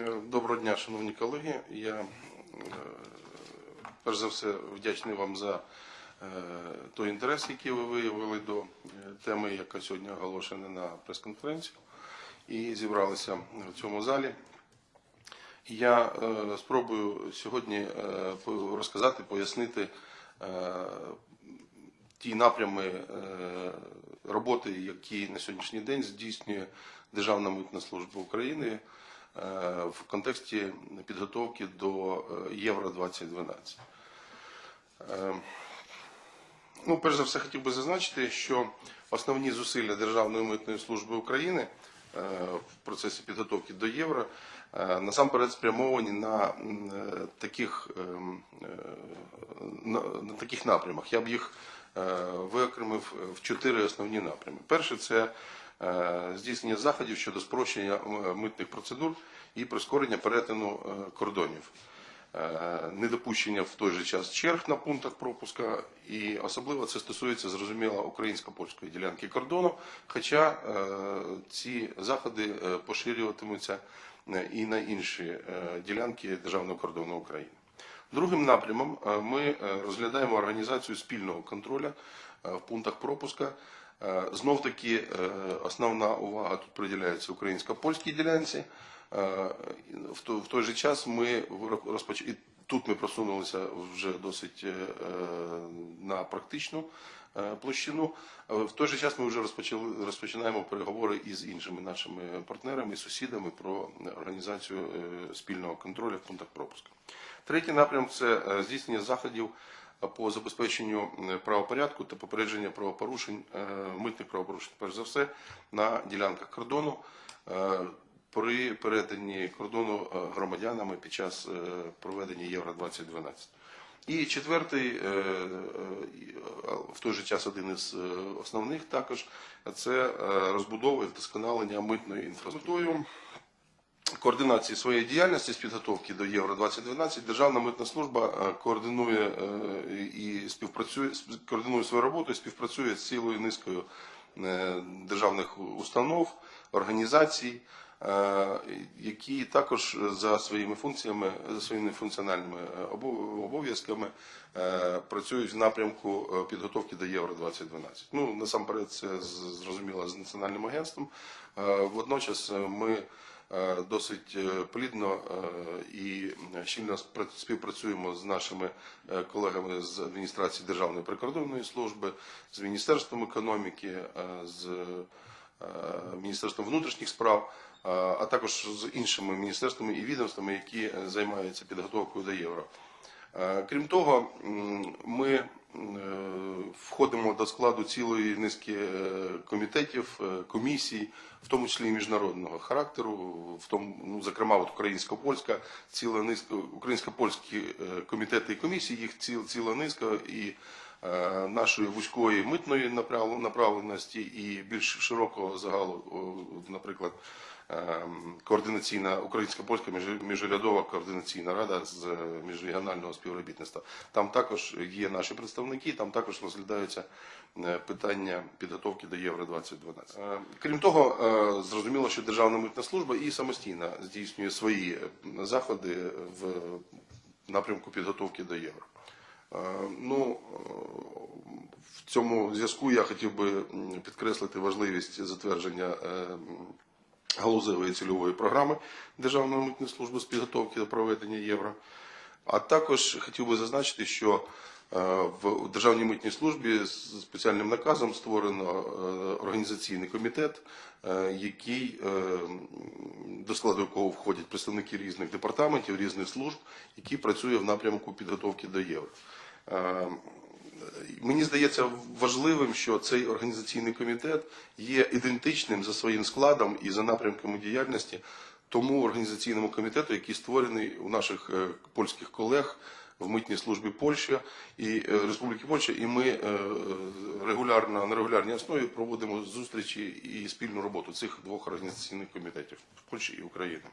Е, Доброго дня, шановні колеги. Я е, перш за все вдячний вам за е, той інтерес, який ви виявили до теми, яка сьогодні оголошена на прес-конференцію, і зібралися в цьому залі. Я спробую сьогодні розказати, пояснити ті напрями роботи, які на сьогоднішній день здійснює Державна митна служба України в контексті підготовки до е, Євро 2012. Е, Ну, перш за все, хотів би зазначити, що основні зусилля Державної митної служби України е, в процесі підготовки до євро е, насамперед спрямовані на е, таких, е, на, таких напрямах. Я б їх е, виокремив в чотири основні напрями. Перше це е, здійснення заходів щодо спрощення е, митних процедур і прискорення перетину е, кордонів. Е, недопущення в той же час черг на пунктах пропуска, і особливо це стосується зрозуміло українсько-польської ділянки кордону. Хоча е, ці заходи е, поширюватимуться е, і на інші е, ділянки державного кордону України. Другим напрямом е, ми е, розглядаємо організацію спільного контролю е, в пунктах пропуска. Е, Знов таки е, основна увага тут приділяється українсько-польській ділянці. Е, В той, же час ми розпочали, і тут ми просунулися вже досить на практичну площину. В той же час ми вже розпочали розпочинаємо переговори із іншими нашими партнерами, сусідами про організацію спільного контролю в пунктах пропуска. Третій напрям це здійснення заходів по забезпеченню е, правопорядку та попередження правопорушень, е, митних правопорушень, перш за все, на ділянках кордону е, при перетині кордону громадянами під час проведення Євро 2012. І четвертий, в той же час один із основних також, це розбудова і вдосконалення митної інфраструктури координації своєї діяльності з підготовки до Євро 2012 Державна митна служба е, координує е, і співпрацює сп- координує свою роботу і співпрацює з цілою низкою е, державних установ, організацій, які також за своїми функціями, за своїми функціональними обов'язками працюють в напрямку підготовки до Євро 2012. Ну насамперед, це зрозуміло з національним агентством. Водночас ми досить е, плідно е, і щільно співпрацюємо з нашими е, колегами з адміністрації Державної прикордонної служби, з Міністерством економіки, е, з е, Міністерством внутрішніх справ, е, а також з іншими міністерствами і відомствами, які е, займаються підготовкою до євро. Е, Крім того, ми е, входимо до складу цілої низки е, комітетів, е, комісій, в тому числі і міжнародного характеру, в тому, ну, зокрема, от українсько-польська, ціла низка, українсько-польські е, комітети і комісії, їх ціл, ціла низка і нашої вузької митної направ- направленості і більш широкого загалу, наприклад, ем, координаційна українсько-польська між- міжурядова координаційна рада з е, міжрегіонального співробітництва. Там також є наші представники, там також розглядаються е, питання підготовки до Євро 2012. Е, Крім того, е, зрозуміло, що Державна митна служба і самостійно здійснює свої е, заходи в напрямку підготовки до євро. Е, Ну, е, в цьому зв'язку я хотів би підкреслити важливість затвердження е, галузевої цільової програми Державної митної служби з підготовки до проведення євро. А також хотів би зазначити, що в Державній митній службі спеціальним наказом створено е, організаційний комітет, е, який, е, до складу якого входять представники різних департаментів, різних служб, які працює в напрямку підготовки до євро. Е, Мені здається важливим, що цей організаційний комітет є ідентичним за своїм складом і за напрямками діяльності тому організаційному комітету, який створений у наших е, польських колег в митній службі Польща і е, Республіки Польща, і ми е, регулярно на регулярній основі проводимо зустрічі і спільну роботу цих двох організаційних комітетів Польщі і України.